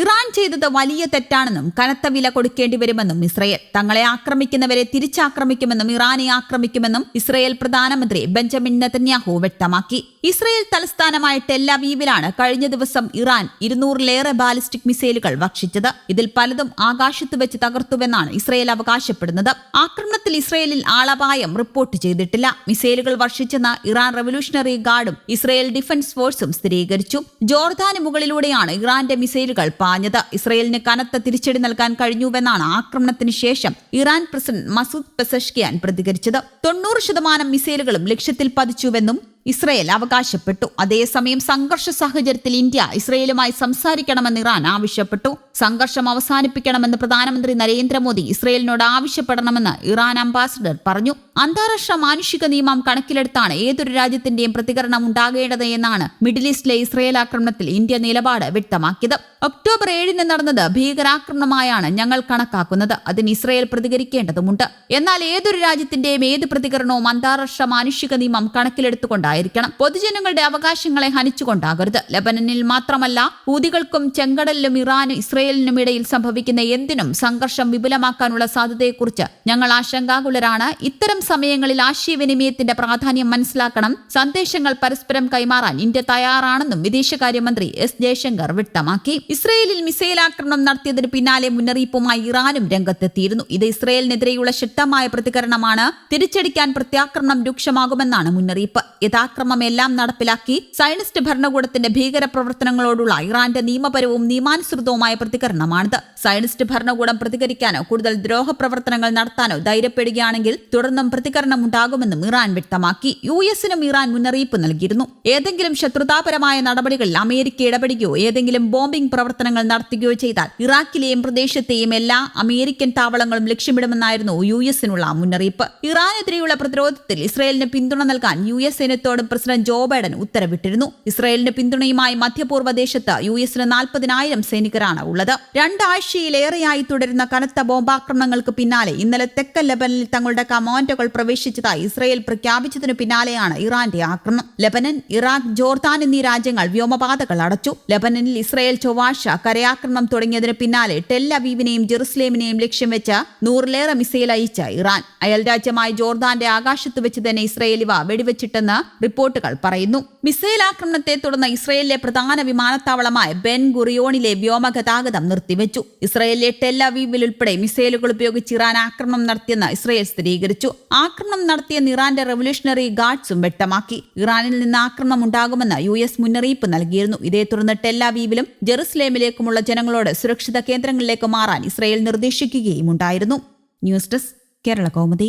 Iran ചെയ്തത് വലിയ തെറ്റാണെന്നും കനത്ത വില കൊടുക്കേണ്ടി വരുമെന്നും ഇസ്രയേൽ. തങ്ങളെ ആക്രമിക്കുന്നവരെ തിരിച്ചാക്രമിക്കുമെന്നും ഇറാനെ ആക്രമിക്കുമെന്നും ഇസ്രയേൽ പ്രധാനമന്ത്രി ബെഞ്ചമിൻ നെതന്യാഹു വ്യക്തമാക്കി. ഇസ്രയേൽ തലസ്ഥാനമായ ടെല്ലവീവിലാണ് കഴിഞ്ഞ ദിവസം ഇറാൻ ഇരുന്നൂറിലേറെ ബാലിസ്റ്റിക് മിസൈലുകൾ ഭക്ഷിച്ചത്. ഇതിൽ പലതും ആകാശത്ത് വെച്ച് തകർത്തുവെന്നാണ് ഇസ്രയേൽ അവകാശപ്പെടുന്നത്. ആക്രമണത്തിൽ ഇസ്രയേലിൽ ആളപായം റിപ്പോർട്ട് ചെയ്തിട്ടില്ല. മിസൈലുകൾ വർഷിച്ചെന്ന് ഇറാൻ റവല്യൂഷണറി ഗാർഡും ഇസ്രയേൽ ഡിഫൻസ് ഫോഴ്സും സ്ഥിരീകരിച്ചു. ജോർദാന് മുകളിലൂടെയാണ് ഇറാന്റെ മിസൈലുകൾ പാഞ്ഞത്. ഇസ്രയേലിന് കനത്ത തിരിച്ചടി നൽകാൻ കഴിഞ്ഞുവെന്നാണ് ആക്രമണത്തിന് ശേഷം ഇറാൻ പ്രസിഡന്റ് മസൂദ് പെസഷ്കിയാൻ പ്രതികരിച്ചത്. തൊണ്ണൂറ് ശതമാനം മിസൈലുകളും ലക്ഷ്യത്തിൽ പതിച്ചുവെന്നും ഇസ്രയേൽ അവകാശപ്പെട്ടു. അതേസമയം സംഘർഷ സാഹചര്യത്തിൽ ഇന്ത്യ ഇസ്രയേലുമായി സംസാരിക്കണമെന്ന് ഇറാൻ ആവശ്യപ്പെട്ടു. സംഘർഷം അവസാനിപ്പിക്കണമെന്ന് പ്രധാനമന്ത്രി നരേന്ദ്രമോദി ഇസ്രയേലിനോട് ആവശ്യപ്പെടണമെന്ന് ഇറാൻ അംബാസിഡർ പറഞ്ഞു. അന്താരാഷ്ട്ര മാനുഷിക നിയമം കണക്കിലെടുത്താണ് ഏതൊരു രാജ്യത്തിന്റെയും പ്രതികരണം ഉണ്ടാകേണ്ടത് എന്നാണ് മിഡിൽ ഈസ്റ്റിലെ ഇസ്രയേൽ ആക്രമണത്തിൽ ഇന്ത്യ നിലപാട് വ്യക്തമാക്കിയത്. ഒക്ടോബർ ഏഴിന് നടന്നത് ഭീകരാക്രമണമായാണ് ഞങ്ങൾ കണക്കാക്കുന്നത്. അതിന് ഇസ്രയേൽ പ്രതികരിക്കേണ്ടതുണ്ട് എന്നാൽ ഏതൊരു രാജ്യത്തിന്റെയും ഏത് പ്രതികരണവും അന്താരാഷ്ട്ര മാനുഷിക നിയമം കണക്കിലെടുത്തുകൊണ്ടായിരിക്കണം പൊതുജനങ്ങളുടെ അവകാശങ്ങളെ ഹനിച്ചുകൊണ്ടാകരുത്. ലബനനിൽ മാത്രമല്ല ഹൂതികൾക്കും ചെങ്കടലിലും ഇറാനും ഇസ്രയേലിനും ഇടയിൽ സംഭവിക്കുന്ന എന്തിനും സംഘർഷം വിപുലമാക്കാനുള്ള സാധ്യതയെക്കുറിച്ച് ഞങ്ങൾ ആശങ്കാകുലരാണ്. ഇത്തരം സമയങ്ങളിൽ ആശയവിനിമയത്തിന്റെ പ്രാധാന്യം മനസ്സിലാക്കണം. സന്ദേശങ്ങൾ പരസ്പരം കൈമാറാൻ ഇന്ത്യ തയ്യാറാണെന്നും വിദേശകാര്യമന്ത്രി എസ് ജയശങ്കർ വ്യക്തമാക്കി. ഇസ്രയേലിൽ മിസൈൽ ആക്രമണം നടത്തിയതിന് പിന്നാലെ മുന്നറിയിപ്പുമായി ഇറാനും രംഗത്തെത്തിയിരുന്നു. ഇത് ഇസ്രയേലിനെതിരെയുള്ള ശക്തമായ പ്രതികരണമാണ്. തിരിച്ചടിക്കാൻ പ്രത്യാക്രമണം രൂക്ഷമാകുമെന്നാണ് മുന്നറിയിപ്പ്. യഥാക്രമം എല്ലാം നടപ്പിലാക്കി സയനിസ്റ്റ് ഭരണകൂടത്തിന്റെ ഭീകര പ്രവർത്തനങ്ങളോടുള്ള ഇറാന്റെ നിയമപരവും നിയമാനുസൃതവുമായ പ്രതികരണമാണിത്. സയനിസ്റ്റ് ഭരണകൂടം പ്രതികരിക്കാനോ കൂടുതൽ ദ്രോഹ പ്രവർത്തനങ്ങൾ നടത്താനോ ധൈര്യപ്പെടുകയാണെങ്കിൽ തുടർന്നും പ്രതികരണം ഉണ്ടാകുമെന്നും ഇറാൻ വ്യക്തമാക്കി. യു എസിനും ഇറാൻ മുന്നറിയിപ്പ് നൽകിയിരുന്നു. ഏതെങ്കിലും ശത്രുതാപരമായ നടപടികളിൽ അമേരിക്ക ഇടപെടുകയോ ഏതെങ്കിലും ബോംബിംഗ് പ്രവർത്തനങ്ങൾ നടത്തുകയോ ചെയ്താൽ ഇറാഖിലെയും പ്രദേശത്തെയും എല്ലാ അമേരിക്കൻ താവളങ്ങളും ലക്ഷ്യമിടുമെന്നായിരുന്നു യു എസിനുള്ള മുന്നറിയിപ്പ്. ഇറാനെതിരെയുള്ള പ്രതിരോധത്തിൽ ഇസ്രയേലിന് പിന്തുണ നൽകാൻ യു എസ് സൈന്യത്തോടും പ്രസിഡന്റ് ജോ ബൈഡൻ ഉത്തരവിട്ടിരുന്നു. ഇസ്രയേലിന് പിന്തുണയുമായി മധ്യപൂർവ ദേശത്ത് യു എസിന് നാൽപ്പതിനായിരം സൈനികരാണ് ഉള്ളത്. രണ്ടാഴ്ചയിലേറെയായി തുടരുന്ന കനത്ത ബോംബാക്രമണങ്ങൾക്ക് പിന്നാലെ ഇന്നലെ തെക്കൻ ലബനിൽ തങ്ങളുടെ കമാൻഡോകൾ പ്രവേശിച്ചതായി ഇസ്രയേൽ പ്രഖ്യാപിച്ചതിനു പിന്നാലെയാണ് ഇറാന്റെ ആക്രമണം. ലബനൻ ഇറാഖ് ജോർദാൻ എന്നീ രാജ്യങ്ങൾ വ്യോമപാതകൾ അടച്ചു. ലബനനിൽ ഇസ്രയേൽ ചൊവ്വാഴ്ച കരയാക്രമണം തുടങ്ങിയതിന് പിന്നാലെ ടെൽ അവീവിനെയും ജെറുസലേമിനെയും ലക്ഷ്യം വെച്ച് നൂറിലേറെ മിസൈൽ അയച്ച ഇറാൻ. അയൽരാജ്യമായ ജോർദാന്റെ ആകാശത്ത് വെച്ച് തന്നെ ഇസ്രയേൽ ഇവ വെടിവെച്ചിട്ടെന്ന് റിപ്പോർട്ടുകൾ പറയുന്നു. മിസൈൽ ആക്രമണത്തെ തുടർന്ന് ഇസ്രയേലിലെ പ്രധാന വിമാനത്താവളമായ ബെൻ ഗുറിയോണിലെ വ്യോമഗതാഗതം നിർത്തിവെച്ചു. ഇസ്രയേലിലെ ടെല്ലവീവിൽ ഉൾപ്പെടെ മിസൈലുകൾ ഉപയോഗിച്ച് ഇറാൻ ആക്രമണം നടത്തിയെന്ന് ഇസ്രയേൽ സ്ഥിരീകരിച്ചു. ആക്രമണം നടത്തിയ ഇറാന്റെ റവല്യൂഷണറി ഗാർഡ്സും വ്യക്തമാക്കി. ഇറാനിൽ നിന്ന് ആക്രമണം ഉണ്ടാകുമെന്ന് യു എസ് മുന്നറിയിപ്പ് നൽകിയിരുന്നു. ഇതേ തുടർന്ന് ടെല്ലവീവിലും ജെറുസലേമിലേക്കുമുള്ള ജനങ്ങളോട് സുരക്ഷിത കേന്ദ്രങ്ങളിലേക്ക് മാറാൻ ഇസ്രയേൽ നിർദ്ദേശിക്കുകയും ഉണ്ടായിരുന്നു. News desk Kerala Kaumudi.